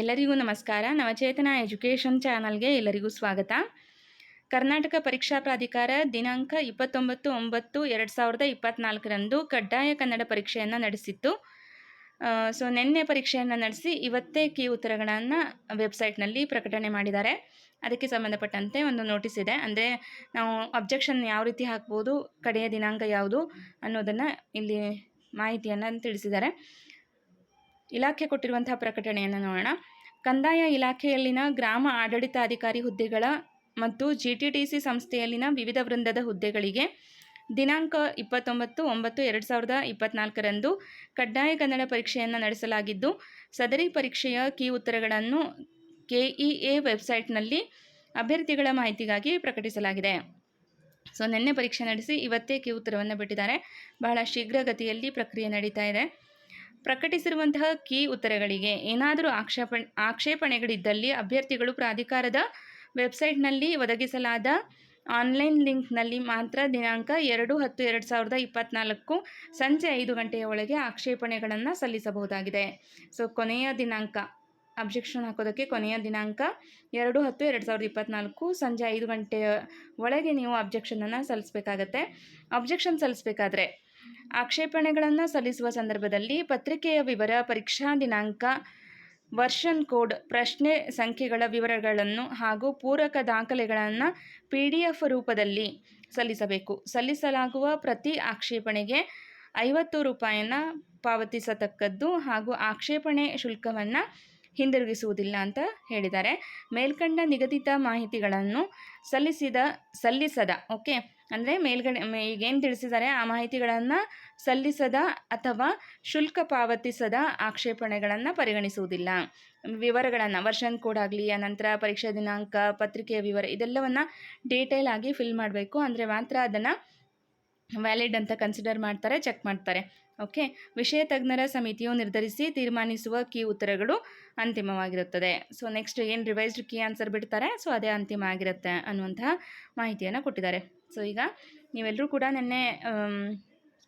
ಎಲ್ಲರಿಗೂ ನಮಸ್ಕಾರ. ನವಚೇತನ ಎಜುಕೇಷನ್ ಚಾನಲ್ಗೆ ಎಲ್ಲರಿಗೂ ಸ್ವಾಗತ. ಕರ್ನಾಟಕ ಪರೀಕ್ಷಾ ಪ್ರಾಧಿಕಾರ ದಿನಾಂಕ ಇಪ್ಪತ್ತೊಂಬತ್ತು ಒಂಬತ್ತು ಎರಡು ಸಾವಿರದ ಇಪ್ಪತ್ನಾಲ್ಕರಂದು ಕಡ್ಡಾಯ ಕನ್ನಡ ಪರೀಕ್ಷೆಯನ್ನು ನಡೆಸಿತ್ತು. ಸೊ ನಿನ್ನೆ ಪರೀಕ್ಷೆಯನ್ನು ನಡೆಸಿ ಇವತ್ತೇ ಕೀ ಉತ್ತರಗಳನ್ನು ವೆಬ್ಸೈಟ್ನಲ್ಲಿ ಪ್ರಕಟಣೆ ಮಾಡಿದ್ದಾರೆ. ಅದಕ್ಕೆ ಸಂಬಂಧಪಟ್ಟಂತೆ ಒಂದು ನೋಟಿಸ್ ಇದೆ. ಅಂದರೆ ನಾವು ಅಬ್ಜೆಕ್ಷನ್ ಯಾವ ರೀತಿ ಹಾಕ್ಬೋದು, ಕಡೆಯ ದಿನಾಂಕ ಯಾವುದು ಅನ್ನೋದನ್ನು ಇಲ್ಲಿ ಮಾಹಿತಿಯನ್ನು ತಿಳಿಸಿದ್ದಾರೆ. ಇಲಾಖೆ ಕೊಟ್ಟಿರುವಂತಹ ಪ್ರಕಟಣೆಯನ್ನು ನೋಡೋಣ. ಕಂದಾಯ ಇಲಾಖೆಯಲ್ಲಿನ ಗ್ರಾಮ ಆಡಳಿತಾಧಿಕಾರಿ ಹುದ್ದೆಗಳ ಮತ್ತು ಜಿ ಟಿ ಟಿ ಸಿ ಸಂಸ್ಥೆಯಲ್ಲಿನ ವಿವಿಧ ವೃಂದದ ಹುದ್ದೆಗಳಿಗೆ ದಿನಾಂಕ ಇಪ್ಪತ್ತೊಂಬತ್ತು ಒಂಬತ್ತು ಎರಡು ಸಾವಿರದ ಇಪ್ಪತ್ನಾಲ್ಕರಂದು ಕಡ್ಡಾಯ ಕನ್ನಡ ಪರೀಕ್ಷೆಯನ್ನು ನಡೆಸಲಾಗಿದ್ದು, ಸದರಿ ಪರೀಕ್ಷೆಯ ಕೀ ಉತ್ತರಗಳನ್ನು ಕೆಇಎ ವೆಬ್ಸೈಟ್ನಲ್ಲಿ ಅಭ್ಯರ್ಥಿಗಳ ಮಾಹಿತಿಗಾಗಿ ಪ್ರಕಟಿಸಲಾಗಿದೆ. ಸೊ, ನಿನ್ನೆ ಪರೀಕ್ಷೆ ನಡೆಸಿ ಇವತ್ತೇ ಕೀ ಉತ್ತರವನ್ನು ಬಿಟ್ಟಿದ್ದಾರೆ. ಬಹಳ ಶೀಘ್ರಗತಿಯಲ್ಲಿ ಪ್ರಕ್ರಿಯೆ ನಡೀತಾ ಇದೆ. ಪ್ರಕಟಿಸಿರುವಂತಹ ಕೀ ಉತ್ತರಗಳಿಗೆ. ಏನಾದರೂ ಆಕ್ಷೇಪ, ಆಕ್ಷೇಪಣೆಗಳಿದ್ದಲ್ಲಿ ಅಭ್ಯರ್ಥಿಗಳು ಪ್ರಾಧಿಕಾರದ ವೆಬ್ಸೈಟ್ನಲ್ಲಿ ಒದಗಿಸಲಾದ ಆನ್ಲೈನ್ ಲಿಂಕ್ನಲ್ಲಿ ಮಾತ್ರ ದಿನಾಂಕ ಎರಡು ಹತ್ತು ಎರಡು ಸಾವಿರದ ಇಪ್ಪತ್ತ್ನಾಲ್ಕು ಸಂಜೆ ಐದು ಗಂಟೆಯ ಒಳಗೆ ಆಕ್ಷೇಪಣೆಗಳನ್ನು ಸಲ್ಲಿಸಬಹುದಾಗಿದೆ. ಸೊ, ಕೊನೆಯ ದಿನಾಂಕ ಅಬ್ಜೆಕ್ಷನ್ ಹಾಕೋದಕ್ಕೆ ಕೊನೆಯ ದಿನಾಂಕ ಎರಡು ಹತ್ತು ಎರಡು ಸಾವಿರದ ಇಪ್ಪತ್ತ್ನಾಲ್ಕು ಸಂಜೆ ಐದು ಗಂಟೆಯ ಒಳಗೆ ನೀವು ಅಬ್ಜೆಕ್ಷನನ್ನು ಸಲ್ಲಿಸಬೇಕಾಗತ್ತೆ. ಅಬ್ಜೆಕ್ಷನ್ ಸಲ್ಲಿಸಬೇಕಾದ್ರೆ ಆಕ್ಷೇಪಣೆಗಳನ್ನು ಸಲ್ಲಿಸುವ ಸಂದರ್ಭದಲ್ಲಿ ಪತ್ರಿಕೆಯ ವಿವರ, ಪರೀಕ್ಷಾ ದಿನಾಂಕ, ವರ್ಷನ್ ಕೋಡ್, ಪ್ರಶ್ನೆ ಸಂಖ್ಯೆಗಳ ವಿವರಗಳನ್ನು ಹಾಗೂ ಪೂರಕ ದಾಖಲೆಗಳನ್ನು ಪಿ ಡಿ ಎಫ್ ರೂಪದಲ್ಲಿ ಸಲ್ಲಿಸಬೇಕು. ಸಲ್ಲಿಸಲಾಗುವ ಪ್ರತಿ ಆಕ್ಷೇಪಣೆಗೆ ಐವತ್ತು ರೂಪಾಯಿನ ಪಾವತಿಸತಕ್ಕದ್ದು ಹಾಗೂ ಆಕ್ಷೇಪಣೆ ಶುಲ್ಕವನ್ನು ಹಿಂದಿರುಗಿಸುವುದಿಲ್ಲ ಅಂತ ಹೇಳಿದ್ದಾರೆ. ಮೇಲ್ಕಂಡ ನಿಗದಿತ ಮಾಹಿತಿಗಳನ್ನು ಸಲ್ಲಿಸಿದ, ಸಲ್ಲಿಸದ, ಓಕೆ? ಅಂದರೆ ಮೇಲ್ಗಡೆ ಈಗೇನು ತಿಳಿಸಿದ್ದಾರೆ? ಆ ಮಾಹಿತಿಗಳನ್ನು ಸಲ್ಲಿಸದ ಅಥವಾ ಶುಲ್ಕ ಪಾವತಿಸದ ಆಕ್ಷೇಪಣೆಗಳನ್ನು ಪರಿಗಣಿಸುವುದಿಲ್ಲ. ವಿವರಗಳನ್ನು, ವರ್ಷನ್ ಕೋಡ್ ಆಗಲಿ ಅನಂತರ ಪರೀಕ್ಷಾ ದಿನಾಂಕ, ಪತ್ರಿಕೆಯ ವಿವರ ಇದೆಲ್ಲವನ್ನು ಡೀಟೇಲ್ ಆಗಿ ಫಿಲ್ ಮಾಡಬೇಕು. ಅಂದರೆ ಮಾತ್ರ ಅದನ್ನು ವ್ಯಾಲಿಡ್ ಅಂತ ಕನ್ಸಿಡರ್ ಮಾಡ್ತಾರೆ ಚೆಕ್ ಮಾಡ್ತಾರೆ. ಓಕೆ ವಿಷಯ ತಜ್ಞರ ಸಮಿತಿಯು ನಿರ್ಧರಿಸಿ ತೀರ್ಮಾನಿಸುವ ಕೀ ಉತ್ತರಗಳು ಅಂತಿಮವಾಗಿರುತ್ತದೆ. ಸೊ ನೆಕ್ಸ್ಟ್ ಏನು ರಿವೈಸ್ಡ್ ಕೀ ಆನ್ಸರ್ ಬಿಡ್ತಾರೆ? ಸೊ ಅದೇ ಅಂತಿಮ ಆಗಿರುತ್ತೆ ಅನ್ನುವಂತಹ ಮಾಹಿತಿಯನ್ನು ಕೊಟ್ಟಿದ್ದಾರೆ. ಸೊ ಈಗ ನೀವೆಲ್ಲರೂ ಕೂಡ ನಿನ್ನೆ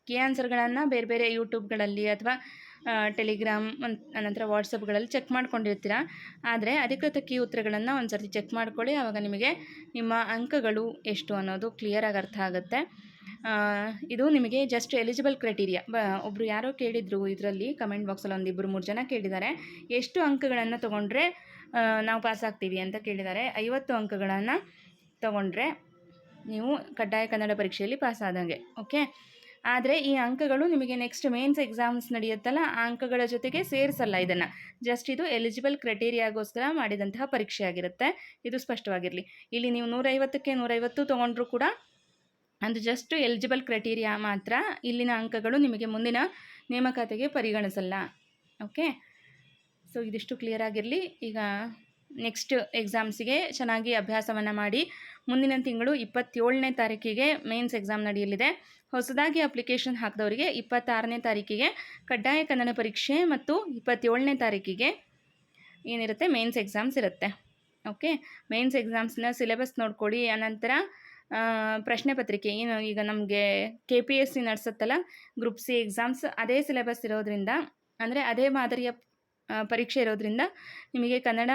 ಕೀ ಆನ್ಸರ್ಗಳನ್ನು ಬೇರೆ ಬೇರೆ ಯೂಟ್ಯೂಬ್ಗಳಲ್ಲಿ ಅಥವಾ ಟೆಲಿಗ್ರಾಮ್ ಅನಂತರ ವಾಟ್ಸಪ್ಗಳಲ್ಲಿ ಚೆಕ್ ಮಾಡ್ಕೊಂಡಿರ್ತೀರ? ಆದರೆ ಅಧಿಕೃತ ಕೀ ಉತ್ತರಗಳನ್ನು ಒಂದು ಸರ್ತಿ ಚೆಕ್ ಮಾಡ್ಕೊಳ್ಳಿ. ಆವಾಗ ನಿಮಗೆ ನಿಮ್ಮ ಅಂಕಗಳು ಎಷ್ಟು ಅನ್ನೋದು ಕ್ಲಿಯರಾಗಿ ಅರ್ಥ ಆಗುತ್ತೆ. ಇದು ನಿಮಗೆ ಜಸ್ಟ್ ಎಲಿಜಿಬಲ್ ಕ್ರೈಟೀರಿಯಾ ಬ ಒಬ್ಬರು ಯಾರೋ ಕೇಳಿದರು ಇದರಲ್ಲಿ ಕಮೆಂಟ್ ಬಾಕ್ಸಲ್ಲಿ ಒಂದು ಇಬ್ಬರು ಮೂರು ಜನ ಕೇಳಿದ್ದಾರೆ. ಎಷ್ಟು ಅಂಕಗಳನ್ನು ತೊಗೊಂಡ್ರೆ ನಾವು ಪಾಸ್ ಆಗ್ತೀವಿ ಅಂತ ಕೇಳಿದ್ದಾರೆ. ಐವತ್ತು ಅಂಕಗಳನ್ನು ತೊಗೊಂಡ್ರೆ ನೀವು ಕಡ್ಡಾಯ ಕನ್ನಡ ಪರೀಕ್ಷೆಯಲ್ಲಿ ಪಾಸ್ ಆದಂಗೆ ಓಕೆ ಆದರೆ ಈ ಅಂಕಗಳು ನಿಮಗೆ ನೆಕ್ಸ್ಟ್ ಮೇನ್ಸ್ ಎಕ್ಸಾಮ್ಸ್ ನಡೆಯುತ್ತಲ್ಲ, ಆ ಅಂಕಗಳ ಜೊತೆಗೆ ಸೇರಿಸಲ್ಲ ಇದನ್ನು. ಜಸ್ಟ್ ಇದು ಎಲಿಜಿಬಲ್ ಕ್ರೈಟೀರಿಯಾಗೋಸ್ಕರ ಮಾಡಿದಂತಹ ಪರೀಕ್ಷೆ ಆಗಿರುತ್ತೆ ಇದು ಸ್ಪಷ್ಟವಾಗಿರಲಿ. ಇಲ್ಲಿ ನೀವು ನೂರೈವತ್ತಕ್ಕೆ ನೂರೈವತ್ತು ತೊಗೊಂಡ್ರೂ ಕೂಡ ಅದು ಜಸ್ಟ್ ಎಲಿಜಿಬಲ್ ಕ್ರೈಟೀರಿಯಾ ಮಾತ್ರ ಇಲ್ಲಿನ ಅಂಕಗಳು ನಿಮಗೆ ಮುಂದಿನ ನೇಮಕಾತಿಗೆ ಪರಿಗಣಿಸಲ್ಲ. ಓಕೆ ಸೊ ಇದಿಷ್ಟು ಕ್ಲಿಯರ್ ಆಗಿರಲಿ. ಈಗ ನೆಕ್ಸ್ಟ್ ಎಕ್ಸಾಮ್ಸಿಗೆ ಚೆನ್ನಾಗಿ ಅಭ್ಯಾಸವನ್ನು ಮಾಡಿ ಮುಂದಿನ ತಿಂಗಳು ಇಪ್ಪತ್ತೇಳನೇ ತಾರೀಕಿಗೆ ಮೇನ್ಸ್ ಎಕ್ಸಾಮ್ ನಡೆಯಲಿದೆ. ಹೊಸದಾಗಿ ಅಪ್ಲಿಕೇಶನ್ ಹಾಕಿದವರಿಗೆ ಇಪ್ಪತ್ತಾರನೇ ತಾರೀಕಿಗೆ ಕಡ್ಡಾಯ ಕನ್ನಡ ಪರೀಕ್ಷೆ ಮತ್ತು ಇಪ್ಪತ್ತೇಳನೇ ತಾರೀಕಿಗೆ ಏನಿರುತ್ತೆ ಮೇನ್ಸ್ ಎಕ್ಸಾಮ್ಸ್ ಇರುತ್ತೆ. ಓಕೆ ಮೇನ್ಸ್ ಎಕ್ಸಾಮ್ಸ್ನ ಸಿಲೆಬಸ್ ನೋಡ್ಕೊಳ್ಳಿ ಆನಂತರ ಪ್ರಶ್ನೆ ಪತ್ರಿಕೆ ಏನು ಈಗ ನಮಗೆ ಕೆ ಪಿ ಎಸ್ ಸಿ ನಡೆಸುತ್ತಲ್ಲ ಗ್ರೂಪ್ ಸಿ ಎಕ್ಸಾಮ್ಸ್ ಅದೇ ಸಿಲೆಬಸ್ ಇರೋದ್ರಿಂದ, ಅಂದರೆ ಅದೇ ಮಾದರಿಯ ಪರೀಕ್ಷೆ ಇರೋದ್ರಿಂದ ನಿಮಗೆ ಕನ್ನಡ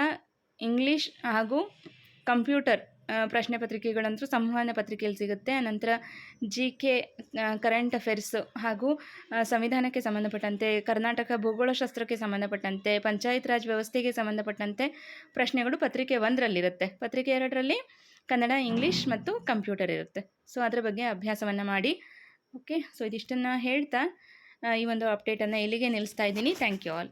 ಇಂಗ್ಲೀಷ್ ಹಾಗೂ ಕಂಪ್ಯೂಟರ್ ಪ್ರಶ್ನೆ ಪತ್ರಿಕೆಗಳಂತೂ ಸಂವಹನ ಪತ್ರಿಕೆಯಲ್ಲಿ ಸಿಗುತ್ತೆ. ನಂತರ ಜಿ ಕೆ ಕರೆಂಟ್ ಅಫೇರ್ಸ್ ಹಾಗೂ ಸಂವಿಧಾನಕ್ಕೆ ಸಂಬಂಧಪಟ್ಟಂತೆ, ಕರ್ನಾಟಕ ಭೂಗೋಳಶಾಸ್ತ್ರಕ್ಕೆ ಸಂಬಂಧಪಟ್ಟಂತೆ, ಪಂಚಾಯತ್ ರಾಜ್ ವ್ಯವಸ್ಥೆಗೆ ಸಂಬಂಧಪಟ್ಟಂತೆ ಪ್ರಶ್ನೆಗಳು ಪತ್ರಿಕೆ ಒಂದರಲ್ಲಿರುತ್ತೆ. ಪತ್ರಿಕೆ ಎರಡರಲ್ಲಿ ಕನ್ನಡ, ಇಂಗ್ಲೀಷ್ ಮತ್ತು ಕಂಪ್ಯೂಟರ್ ಇರುತ್ತೆ. ಸೊ ಅದರ ಬಗ್ಗೆ ಅಭ್ಯಾಸವನ್ನು ಮಾಡಿ. ಓಕೆ ಸೊ ಇದಿಷ್ಟನ್ನು ಹೇಳ್ತಾ ಈ ಒಂದು ಅಪ್ಡೇಟನ್ನು ಇಲ್ಲಿಗೆ ನಿಲ್ಲಿಸ್ತಾ ಇದ್ದೀನಿ. Thank you all